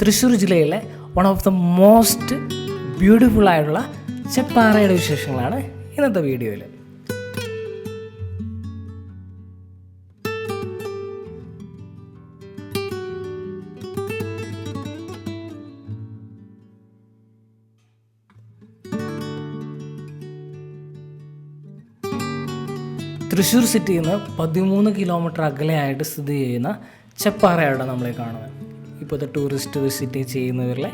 തൃശ്ശൂർ ജില്ലയിലെ one of the most beautiful ആയിട്ടുള്ള ചെപ്പാറയുടെ വിശേഷങ്ങളാണ് ഇന്നത്തെ വീഡിയോയിൽ. തൃശ്ശൂർ സിറ്റിയിൽ നിന്ന് പതിമൂന്ന് കിലോമീറ്റർ അകലെയായിട്ട് സ്ഥിതി ചെയ്യുന്ന ചെപ്പാറയാണ് നമ്മളെ കാണുന്നത്. ഇപ്പോഴത്തെ ടൂറിസ്റ്റ് വിസിറ്റ് ചെയ്യുന്നവരിലെ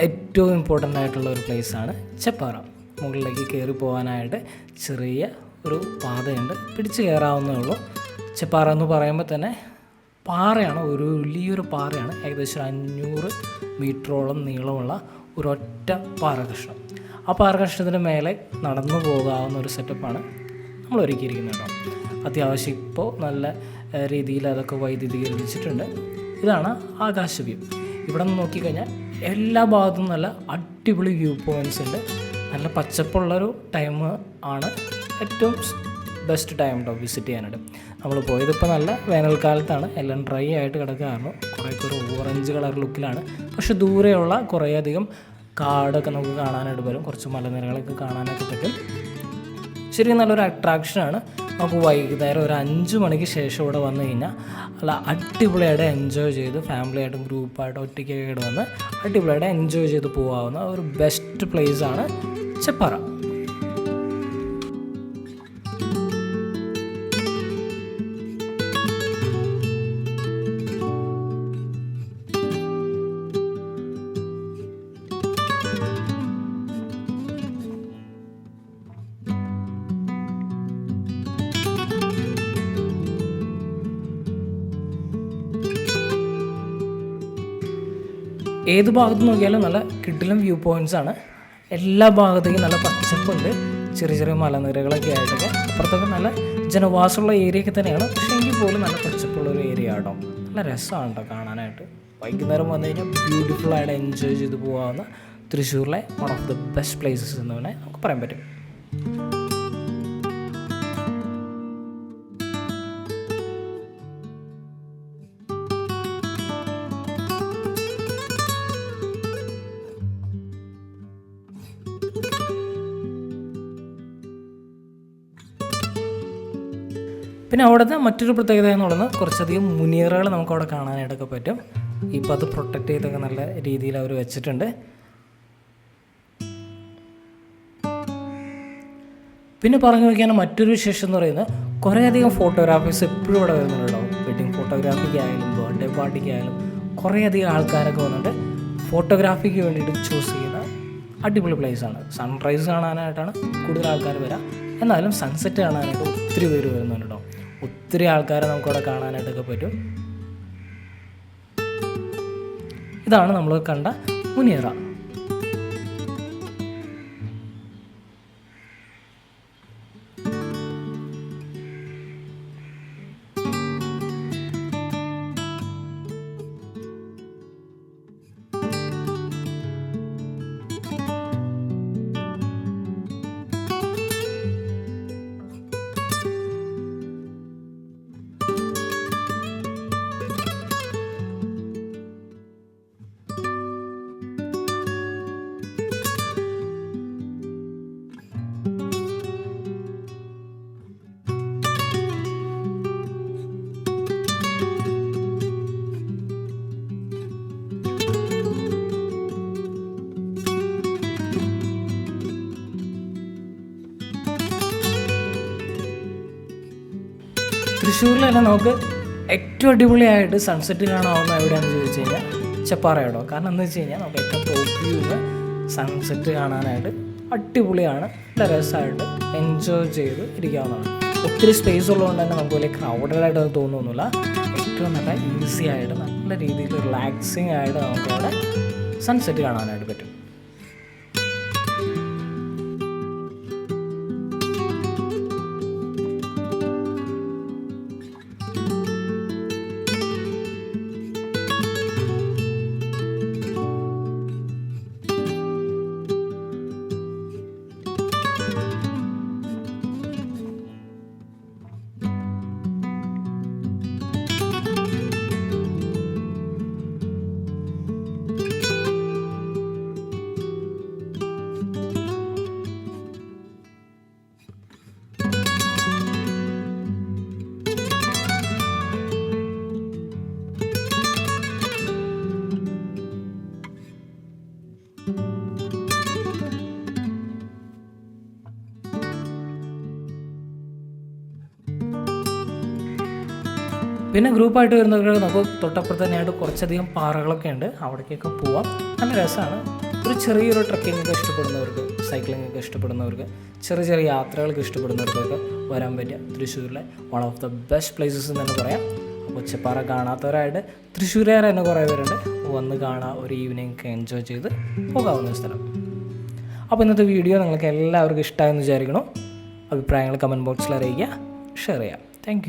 ഏറ്റവും ഇമ്പോർട്ടന്റ് ആയിട്ടുള്ള ഒരു പ്ലേസാണ് ചെപ്പാറ. മുകളിലേക്ക് കയറി പോകാനായിട്ട് ചെറിയ ഒരു പാതയുണ്ട്. പിടിച്ച് കയറാവുന്നേ ഉള്ളൂ. ചെപ്പാറ എന്ന് പറയുമ്പോൾ തന്നെ പാറയാണ് ഒരു വലിയൊരു പാറയാണ്. ഏകദേശം അഞ്ഞൂറ് മീറ്ററോളം നീളമുള്ള ഒരൊറ്റ പാറ കഷ്ണം ആ പാറ കഷ്ണത്തിന് മേലെ നടന്നു പോകാവുന്ന ഒരു സെറ്റപ്പാണ് നമ്മൾ ഒരുക്കിയിരിക്കുന്നത് കേട്ടോ. അത്യാവശ്യം ഇപ്പോൾ നല്ല രീതിയിൽ അതൊക്കെ വൈദ്യുതീകരിച്ചിട്ടുണ്ട്. ഇതാണ് ആകാശ വ്യൂ ഇവിടെ നിന്ന് നോക്കിക്കഴിഞ്ഞാൽ എല്ലാ ഭാഗത്തും നല്ല അടിപൊളി വ്യൂ പോയിന്റ്സ് ഉണ്ട്. നല്ല പച്ചപ്പുള്ളൊരു ടൈം ആണ് ഏറ്റവും ബെസ്റ്റ് ടൈം കേട്ടോ വിസിറ്റ് ചെയ്യാനായിട്ട്. നമ്മൾ പോയതിപ്പോൾ നല്ല വേനൽക്കാലത്താണ്. എല്ലാം ഡ്രൈ ആയിട്ട് കിടക്കാറുണ്ട് കുറേയൊക്കെ ഒരു ഓറഞ്ച് കളർ ലുക്കിലാണ്. പക്ഷെ ദൂരെയുള്ള കുറേയധികം കാടൊക്കെ നമുക്ക് കാണാനായിട്ട് വരും കുറച്ച് മലനിരകളൊക്കെ കാണാനൊക്കെ പറ്റും. ശരിക്കും നല്ലൊരു അട്രാക്ഷനാണ് നമുക്ക് വൈകുന്നേരം ഒരു അഞ്ച് മണിക്ക് ശേഷം ഇവിടെ വന്നു കഴിഞ്ഞാൽ നല്ല അടിപൊളിയായിട്ട് എൻജോയ് ചെയ്ത് ഫാമിലിയായിട്ടും ഗ്രൂപ്പായിട്ടും ഒറ്റയ്ക്കൊക്കെ വന്ന് അടിപൊളിയായിട്ട് എൻജോയ് ചെയ്ത് പോകാവുന്ന ഒരു ബെസ്റ്റ് പ്ലേസാണ് ചെപ്പാറ. ഏത് ഭാഗത്ത് നോക്കിയാലും നല്ല കിഡിലും വ്യൂ പോയിന്റ്സ് ആണ്. എല്ലാ ഭാഗത്തേക്കും നല്ല പച്ചപ്പുണ്ട്. ചെറിയ ചെറിയ മലനിരകളൊക്കെ ആയിട്ടൊക്കെ. അപ്പുറത്തൊക്കെ നല്ല ജനവാസമുള്ള ഏരിയ ഒക്കെ തന്നെയാണ്. പക്ഷേ എങ്കിൽ പോലും നല്ല പച്ചപ്പുള്ള ഒരു ഏരിയ ആട്ടോ നല്ല രസമാണ് കേട്ടോ കാണാനായിട്ട്. വൈകുന്നേരം വന്നു കഴിഞ്ഞാൽ ബ്യൂട്ടിഫുൾ ആയിട്ട് എൻജോയ് ചെയ്ത് പോകാവുന്ന തൃശ്ശൂരിലെ one of the best places എന്ന് വേണേൽ നമുക്ക് പറയാൻ പറ്റും. പിന്നെ അവിടുത്തെ മറ്റൊരു പ്രത്യേകത എന്ന് പറയുന്നത് കുറച്ചധികം മുനിയറുകൾ നമുക്ക് അവിടെ കാണാനായിട്ടൊക്കെ പറ്റും. ഇപ്പോൾ അത് പ്രൊട്ടക്റ്റ് ചെയ്തൊക്കെ നല്ല രീതിയിൽ അവർ വെച്ചിട്ടുണ്ട്. പിന്നെ പറഞ്ഞു വയ്ക്കാൻ മറ്റൊരു വിശേഷം എന്ന് പറയുന്നത് കുറേയധികം ഫോട്ടോഗ്രാഫേഴ്സ് എപ്പോഴും ഇവിടെ വരുന്നുണ്ടാവും വെഡിങ് ഫോട്ടോഗ്രാഫിക്ക് ആയാലും ബർത്ത്ഡേ പാർട്ടിക്ക് ആയാലും കുറേയധികം ആൾക്കാരൊക്കെ വന്നിട്ട് ഫോട്ടോഗ്രാഫിക്ക് വേണ്ടിയിട്ട് ചൂസ് ചെയ്യുന്ന അടിപൊളി പ്ലേസ് ആണ്. സൺറൈസ് കാണാനായിട്ടാണ് കൂടുതൽ ആൾക്കാർ വരിക എന്നാലും സൺസെറ്റ് കാണാനായിട്ട് ഒത്തിരി പേര് വരുന്നുണ്ട് ഒത്തിരി ആൾക്കാരെ നമുക്കവിടെ കാണാനായിട്ടൊക്കെ പറ്റും. ഇതാണ് നമ്മൾ കണ്ട മുനിയറ തൃശ്ശൂരിൽ തന്നെ നമുക്ക് ഏറ്റവും അടിപൊളിയായിട്ട് സൺസെറ്റ് കാണാവുന്ന എവിടെയാണെന്ന് ചോദിച്ചു കഴിഞ്ഞാൽ ചെപ്പാറയോടോ കാരണം എന്ന് വെച്ച് കഴിഞ്ഞാൽ നമുക്ക് ഏറ്റവും ടോപ്പ് വ്യൂന്ന് സൺസെറ്റ് കാണാനായിട്ട് അടിപൊളിയാണ്. നല്ല രസമായിട്ട് എൻജോയ് ചെയ്ത് ഇരിക്കാവുന്നതാണ്. ഒത്തിരി സ്പേസ് ഉള്ളതുകൊണ്ട് തന്നെ നമുക്ക് വലിയ ക്രൗഡഡ് ആയിട്ട് തോന്നുന്നില്ല. ഏറ്റവും നല്ല ഈസി ആയിട്ട് നല്ല രീതിയിൽ റിലാക്സിങ് ആയിട്ട് നമുക്ക് അവിടെ സൺസെറ്റ് കാണാനായിട്ട് പറ്റും. പിന്നെ ഗ്രൂപ്പായിട്ട് വരുന്നവർക്ക് നമുക്ക് തൊട്ടപ്പുറത്ത് തന്നെയായിട്ട് കുറച്ചധികം പാറകളൊക്കെ ഉണ്ട്. അവിടേക്കൊക്കെ പോവാം. നല്ല രസമാണ്. ഒരു ചെറിയൊരു ട്രക്കിംഗ് ഒക്കെ ഇഷ്ടപ്പെടുന്നവർക്ക് സൈക്ലിംഗ് ഒക്കെ ഇഷ്ടപ്പെടുന്നവർക്ക് ചെറിയ ചെറിയ യാത്രകളൊക്കെ ഇഷ്ടപ്പെടുന്നവർക്കൊക്കെ വരാൻ പറ്റിയ തൃശ്ശൂരിലെ one of the best places എന്ന് തന്നെ പറയാം. ഒച്ചപ്പാറ കാണാത്തവരായിട്ട് തൃശ്ശൂരുകാർ തന്നെ കുറേ പേരുണ്ട്. വന്ന് കാണാം ഒരു ഈവനിങ് ഒക്കെ എൻജോയ് ചെയ്ത് പോകാവുന്ന സ്ഥലം. അപ്പോൾ ഇന്നത്തെ വീഡിയോ നിങ്ങൾക്ക് എല്ലാവർക്കും ഇഷ്ടമായെന്ന് വിചാരിക്കണം അഭിപ്രായങ്ങൾ കമന്റ് ബോക്സിൽ അറിയിക്കുക ഷെയർ ചെയ്യാം താങ്ക്